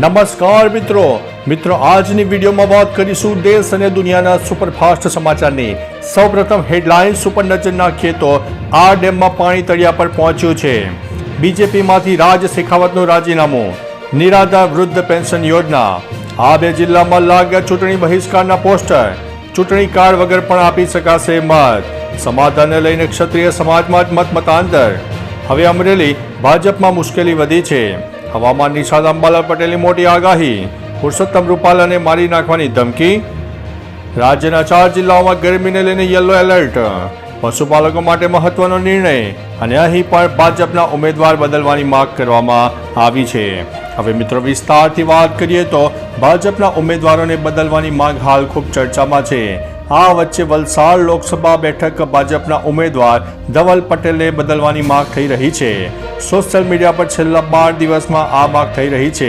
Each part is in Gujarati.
નમસ્કાર મિત્રો. મિત્રો, આજની વિડીયોમાં વાત કરીશું દેશ અને દુનિયાના સુપરફાસ્ટ સમાચારની. સૌપ્રથમ હેડલાઇન્સ ઉપર નજર નાખીએ તો આ ડેમમાં પાણી તળિયા પર પહોંચ્યું છે. બીજેપીમાંથી રાજ શેખાવતનું રાજીનામું. નિરાધાર વૃદ્ધ પેન્શન યોજના. આ બે જિલ્લામાં લાગ્યા ચૂંટણી બહિષ્કારના પોસ્ટર. ચૂંટણી કાર્ડ વગર પણ આપી શકાશે મત. સમાધાનને લઈને ક્ષત્રિય સમાજમાં જ મત મતાંતર હવે અમરેલી, ભાજપમાં મુશ્કેલી વધી છે. હવામાન નિષાદ અંબાલાલ પટેલની મોટી આગાહી. પુરુષોત્તમ રૂપાલાને મારી નાખવાની ધમકી. રાજ્યના ચાર જિલ્લાઓમાં ગરમીને લઈને યલો એલર્ટ. પશુપાલકો માટે મહત્વનો નિર્ણય અને અહીં પણ ભાજપના ઉમેદવાર બદલવાની માંગ કરવામાં આવી છે. હવે મિત્રો વિસ્તારથી વાત કરીએ તો ભાજપના ઉમેદવારોને બદલવાની માંગ હાલ ખૂબ ચર્ચામાં છે. આ વચ્ચે વલસાડ લોકસભા બેઠક ભાજપના ઉમેદવાર ધવલ પટેલને બદલવાની માંગ થઈ રહી છે. સોશિયલ મીડિયા પર છેલ્લા બાર દિવસમાં આ માંગ થઈ રહી છે,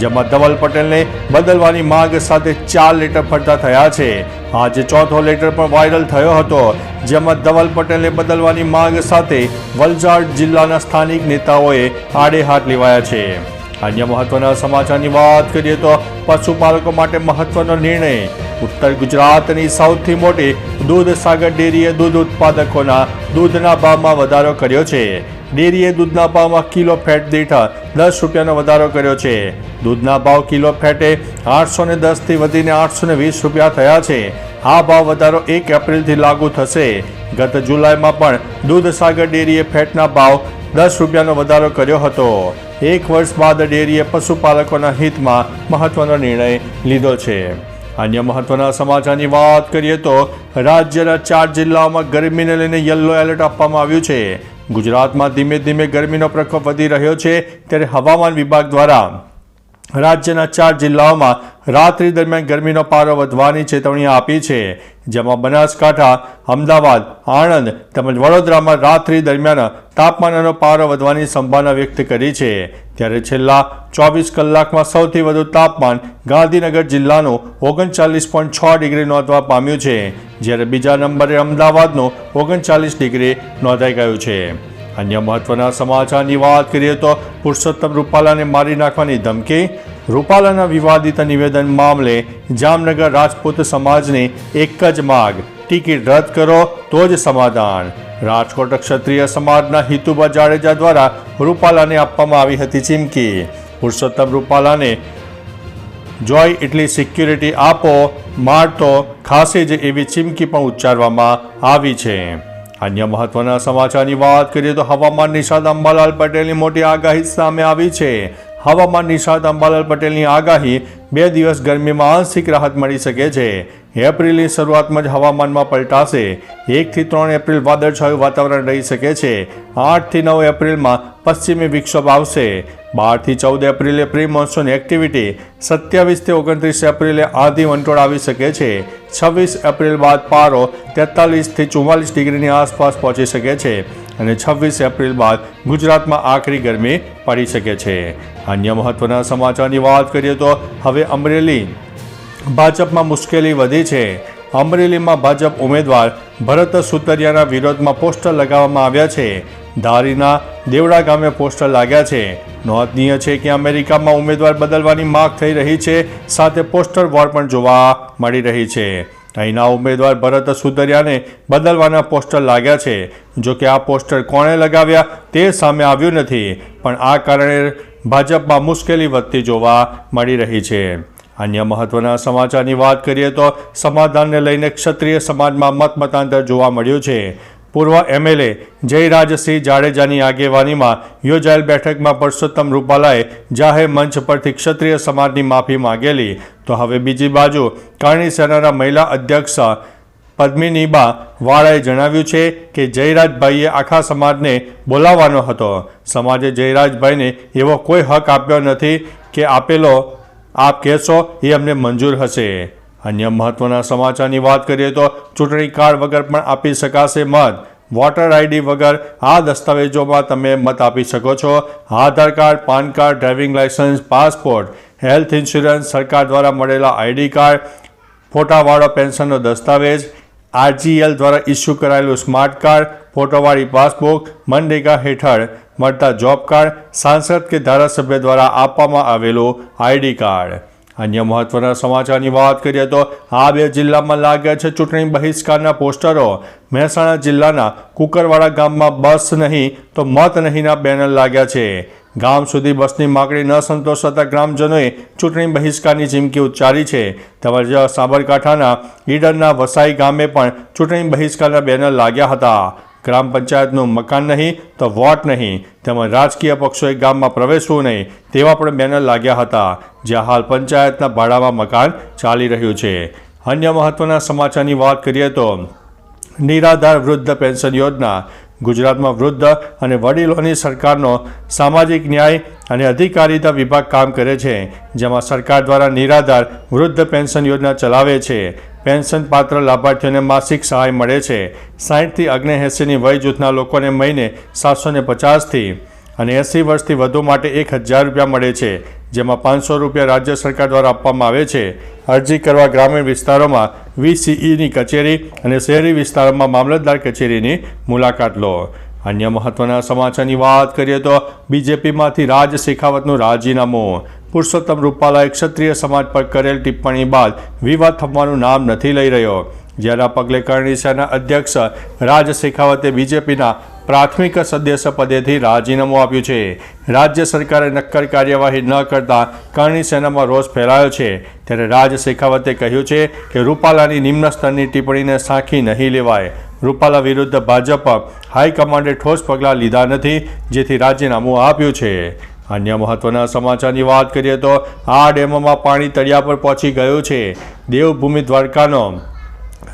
જેમાં ધવલ પટેલને બદલવાની માંગ સાથે ચાર લેટર ફરતા થયા છે. આજે ચોથો લેટર પણ વાયરલ થયો હતો, જેમાં ધવલ પટેલને બદલવાની માંગ સાથે વલસાડ જિલ્લાના સ્થાનિક નેતાઓએ આડે હાથ લેવાયા છે. અન્ય મહત્વના સમાચારની વાત કરીએ તો પશુપાલકો માટે મહત્વનો નિર્ણય, ઉત્તર ગુજરાતની સૌથી મોટી દૂધ સાગર ડેરીએ દૂધ ઉત્પાદકોના દૂધના ભાવમાં વધારો કર્યો છે. ડેરીએ દૂધના ભાવમાં કિલો ફેટ દીઠ દસ રૂપિયાનો વધારો કર્યો છે. દૂધના ભાવ કિલો ફેટે આઠસો ને દસથી વધીને આઠસો ને વીસ રૂપિયા થયા છે. આ ભાવ વધારો એક એપ્રિલથી લાગુ થશે. ગત જુલાઈમાં પણ દૂધ સાગર ડેરીએ ફેટના ભાવ દસ રૂપિયાનો વધારો કર્યો હતો. એક વર્ષ બાદ ડેરીએ પશુપાલકોના હિતમાં મહત્વનો નિર્ણય લીધો છે. અન્ય મહત્વના સમાચારની વાત કરીએ તો રાજ્યના ચાર જિલ્લાઓમાં ગરમીને લઈને યલો એલર્ટ આપવામાં આવ્યું છે. ગુજરાતમાં ધીમે ધીમે ગરમીનો પ્રકોપ વધી રહ્યો છે. ત્યારે હવામાન વિભાગ દ્વારા રાજ્યના ચાર જિલ્લાઓમાં રાત્રિ દરમિયાન ગરમીનો પારો વધવાની ચેતવણી આપી છે. જેમાં બનાસકાંઠા, અમદાવાદ, આણંદ તેમજ વડોદરામાં રાત્રિ દરમિયાન તાપમાનનો પારો વધવાની સંભાવના વ્યક્ત કરી છે. ત્યારે છેલ્લા ચોવીસ કલાકમાં સૌથી વધુ તાપમાન ગાંધીનગર જિલ્લાનું ઓગણચાલીસ પોઈન્ટ છ ડિગ્રી નોંધવા પામ્યું છે. જ્યારે બીજા નંબરે અમદાવાદનું ઓગણચાલીસ ડિગ્રી નોંધાઈ ગયું છે. અન્ય મહત્વના સમાચારની વાત કરીએ તો પુરુષોત્તમ રૂપાલાને મારી નાખવાની ધમકી, રૂપાલાના વિવાદિત નિવેદન મામલે જામનગર રાજપૂત સમાજની એક જ માગ, ટિકિટ રદ કરો તો જ સમાધાન. રાજકોટ ક્ષત્રિય સમાજના હિતુબા જાડેજા દ્વારા રૂપાલાને આપવામાં આવી હતી ચીમકી. પુરુષોત્તમ રૂપાલાને જોય એટલી સિક્યુરિટી આપો, મારતો, ખાસે જ એવી ચીમકી પણ ઉચ્ચારવામાં આવી છે. અન્ય મહત્વના સમાચારની વાત કરીએ તો હવામાન નિષાદ અંબાલાલ પટેલની મોટી આગાહી સામે આવી છે. હવામાન નિષ્ણાત અંબાલાલ પટેલની આગાહી બે દિવસ ગરમીમાં આંશિક રાહત મળી શકે છે. એપ્રિલની શરૂઆતમાં જ હવામાનમાં પલટાશે. એકથી ત્રણ એપ્રિલ વાદળછાયું વાતાવરણ રહી શકે છે. આઠથી નવ એપ્રિલમાં પશ્ચિમી વિક્ષોભ આવશે. બારથી ચૌદ એપ્રિલે પ્રી મોન્સૂન એક્ટિવિટી. સત્યાવીસથી ઓગણત્રીસ એપ્રિલે આધી વંટોળ આવી શકે છે. છવ્વીસ એપ્રિલ બાદ પારો તેતાલીસથી ચુમ્માલીસ ડિગ્રીની આસપાસ પહોંચી શકે છે. અને છવ્વીસ એપ્રિલ બાદ ગુજરાતમાં આખરી ગરમી પડી શકે છે. અન્ય મહત્વના સમાચારની વાત કરીએ તો હવે અમરેલી. ભાજપમાં મુશ્કેલી વધી છે. અમરેલીમાં ભાજપ ઉમેદવાર ભરત સુતરિયાના વિરોધમાં પોસ્ટર લગાવવામાં આવ્યા છે. ધારીના દેવડા ગામે પોસ્ટર લાગ્યા છે. નોંધનીય છે કે અમેરિકામાં ઉમેદવાર બદલવાની માગ થઈ રહી છે. સાથે પોસ્ટર વોર પણ જોવા મળી રહી છે. અહીંના ઉમેદવાર ભરત સુતરિયાને બદલવાના પોસ્ટર લાગ્યા છે. જો કે આ પોસ્ટર કોણે લગાવ્યા તે સામે આવ્યું નથી, પણ આ કારણે ભાજપમાં મુશ્કેલી વધતી જોવા મળી રહી છે. અન્ય મહત્વના સમાચારની વાત કરીએ તો સમાધાનને લઈને ક્ષત્રિય સમાજમાં મત મતાંતર જોવા મળ્યું છે. પૂર્વ એમએલએ જયરાજસિંહ જાડેજાની આગેવાનીમાં યોજાયેલ બેઠકમાં પરસોત્તમ રૂપાલાએ જાહેર મંચ પરથી ક્ષત્રિય સમાજની માફી માંગેલી. તો હવે બીજી બાજુ કરણી સેનાના મહિલા અધ્યક્ષ પદ્મિનીબા વાળાએ જણાવ્યું છે કે જયરાજભાઈએ આખા સમાજને બોલાવવાનો હતો. સમાજે જયરાજભાઈને એવો કોઈ હક આપ્યો નથી કે આપેલો આપ કહેશો એ અમને મંજૂર હશે. અન્ય મહત્વના સમાચારની વાત કરીએ તો ચૂંટણી કાર્ડ વગર પણ આપી શકાશે મત. વોટર આઈડી વગર આ દસ્તાવેજોમાં તમે મત આપી શકો છો. Aadhaar card, PAN card, driving licence passport, health insurance, સરકાર દ્વારા મળેલા આઈડી કાર્ડ, ફોટાવાળો પેન્શનનો દસ્તાવેજ, આરજીએલ દ્વારા ઇસ્યુ કરાયેલું સ્માર્ટ કાર્ડ, ફોટોવાળી પાસબુક, મનરેગા હેઠળ મળતા જોબ કાર્ડ, સાંસદ કે ધારાસભ્ય દ્વારા આપવામાં આવેલું આઈડી કાર્ડ. અન્ય મહત્વના સમાચારની વાત કરીએ તો આ બે જિલ્લામાં લાગ્યા છે ચૂંટણી બહિષ્કારના પોસ્ટરો. મહેસાણા જિલ્લાના કુકરવાડા ગામમાં બસ નહીં તો મત નહીંના બેનર લાગ્યા છે. ગામ સુધી બસની માગણી ન સંતોષતા ગ્રામજનોએ ચૂંટણી બહિષ્કારની ચીમકી ઉચ્ચારી છે. તેમજ સાબરકાંઠાના ઈડરના વસાઈ ગામે પણ ચૂંટણી બહિષ્કારના બેનર લાગ્યા હતા. ગ્રામ પંચાયતનું મકાન નહીં તો વોટ નહીં. તેમજ રાજકીય પક્ષોએ ગામમાં પ્રવેશવું નહીં તેવા પણ બેનર લાગ્યા હતા. જ્યાં હાલ પંચાયતના ભાડામાં મકાન ચાલી રહ્યું છે. અન્ય મહત્વના સમાચારની વાત કરીએ તો, નિરાધાર વૃદ્ધ પેન્શન યોજના, ગુજરાતમાં વૃદ્ધ અને વડીલોની સરકારનો સામાજિક ન્યાય અને અધિકારીતા વિભાગ કામ કરે છે, જેમાં સરકાર દ્વારા નિરાધાર વૃદ્ધ પેન્શન યોજના ચલાવે છે. પેન્શન પાત્ર લાભાર્થીઓને માસિક સહાય મળે છે. સાહીઠથી અગ્નેએંસીની વય જૂથના લોકોને મહિને સાતસો ને પચાસથી અને એંસી વર્ષથી વધુ માટે એક હજાર રૂપિયા મળે છે, જેમાં પાંચસો રૂપિયા રાજ્ય સરકાર દ્વારા આપવામાં આવે છે. અરજી કરવા ગ્રામીણ વિસ્તારોમાં વીસીઈની કચેરી અને શહેરી વિસ્તારોમાં મામલતદાર કચેરીની મુલાકાત લો. અન્ય મહત્વના સમાચારની વાત કરીએ તો બીજેપીમાંથી રાજ શેખાવતનું રાજીનામું. પુરુષોત્તમ રૂપાલાએ ક્ષત્રિય સમાજ પર કરેલ ટિપ્પણી બાદ વિવાદ થવાનું નામ નથી લઈ રહ્યો. જેના પગલે કરણીસેના અધ્યક્ષ રાજ શેખાવતે બીજેપીના પ્રાથમિક સદસ્ય પદેથી રાજીનામું આપ્યું છે. રાજ્ય સરકારે નક્કર કાર્યવાહી ન કરતા કરણી સેનામાં રોષ ફેલાયો છે. ત્યારે રાજ શેખાવતે કહ્યું છે કે રૂપાલાની નિમ્ન સ્તરની ટિપ્પણીને સાંખી નહીં લેવાય. રૂપાલા વિરુદ્ધ ભાજપ હાઈકમાન્ડે ઠોસ પગલાં લીધા નથી, જેથી રાજીનામું આપ્યું છે. અન્ય મહત્વના સમાચારની વાત કરીએ તો આ ડેમોમાં પાણી તળિયા પર પહોંચી ગયું છે. દેવભૂમિ દ્વારકાનો,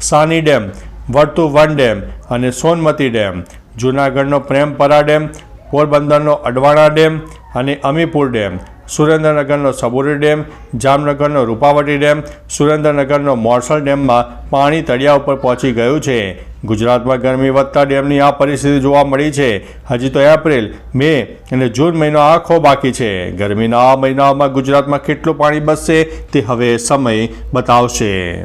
સાની ડેમ વર્તુ વન ડેમ અને સોનમતી ડેમ, જૂનાગઢનો પ્રેમપરા ડેમ, પોરબંદરનો અડવાણા ડેમ અને અમીપુર ડેમ સુરેન્દ્રનગરનો સબુરી ડેમ, જામનગરનો રૂપાવટી ડેમ, સુરેન્દ્રનગરનો મોરસલ ડેમમાં પાણી તળિયા ઉપર પહોંચી ગયું છે. ગુજરાતમાં ગરમી વધતા ડેમની આ પરિસ્થિતિ જોવા મળી છે. હજી તો એપ્રિલ, મે અને જૂન મહિનો આખો બાકી છે. ગરમીના આ મહિનાઓમાં ગુજરાતમાં કેટલું પાણી બચશે તે હવે સમય બતાવશે.